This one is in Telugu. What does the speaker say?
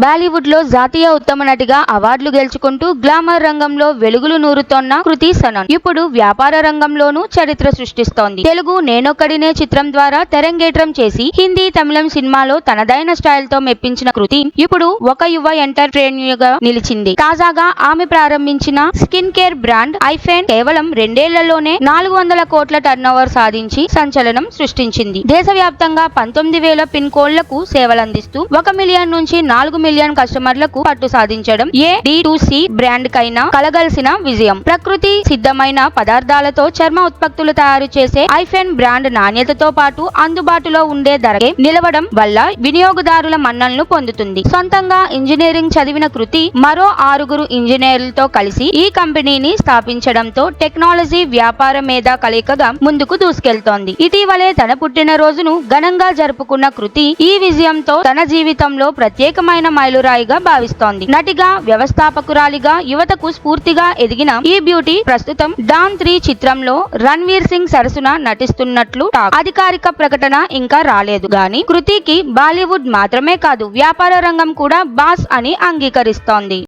బాలీవుడ్లో జాతీయ ఉత్తమ నటిగా అవార్డులు గెలుచుకుంటూ గ్లామర్ రంగంలో వెలుగులు నూరుతోన్న కృతి సనన్. ఇప్పుడు వ్యాపార రంగంలోనూ చరిత్ర సృష్టిస్తోంది. తెలుగు నేనొక్కడినే చిత్రం ద్వారా తెరంగేట్రం చేసి హిందీ తమిళం సినిమాలో తనదైన స్టైల్తో మెప్పించిన కృతి ఇప్పుడు ఒక యువ ఎంటర్ప్రెన్యూర్గా నిలిచింది. తాజాగా ఆమె ప్రారంభించిన స్కిన్ కేర్ బ్రాండ్ ఐఫెన్ కేవలం రెండేళ్ళలోనే నాలుగు వందల కోట్ల టర్నోవర్ సాధించి సంచలనం సృష్టించింది. దేశవ్యాప్తంగా పంతొమ్మిది వేల పిన్ కోడ్లకు సేవలందిస్తూ ఒక మిలియన్ నుంచి నాలుగు మిలియన్ కస్టమర్లకు పట్టు సాధించడం ఏ డి టు సి బ్రాండ్ కైనా కలగలిసిన విజయం. ప్రకృతి సిద్ధమైన పదార్థాలతో చర్మ ఉత్పత్తులు తయారు చేసే ఐఫెన్ బ్రాండ్ నాణ్యతతో పాటు అందుబాటులో ఉండే ధరకే నిలవడం వల్ల వినియోగదారుల మన్నలను పొందుతుంది. సొంతంగా ఇంజనీరింగ్ చదివిన కృతి మరో ఆరుగురు ఇంజనీర్లతో కలిసి ఈ కంపెనీని స్థాపించడంతో టెక్నాలజీ వ్యాపార మీద కలయికగా ముందుకు దూసుకెళ్తోంది. ఇటీవలే తన పుట్టినరోజును ఘనంగా జరుపుకున్న కృతి ఈ విజయంతో తన జీవితంలో ప్రత్యేకమైన మైలురాయిగా భావిస్తోంది. నటిగా వ్యవస్థాపకురాలిగా యువతకు స్ఫూర్తిగా ఎదిగిన ఈ బ్యూటీ ప్రస్తుతం డాన్ త్రీ చిత్రంలో రణ్వీర్ సింగ్ సరసన నటిస్తున్నట్లు టాక్. అధికారిక ప్రకటన ఇంకా రాలేదు. గాని కృతికి బాలీవుడ్ మాత్రమే కాదు వ్యాపార రంగం కూడా బాస్ అని అంగీకరిస్తోంది.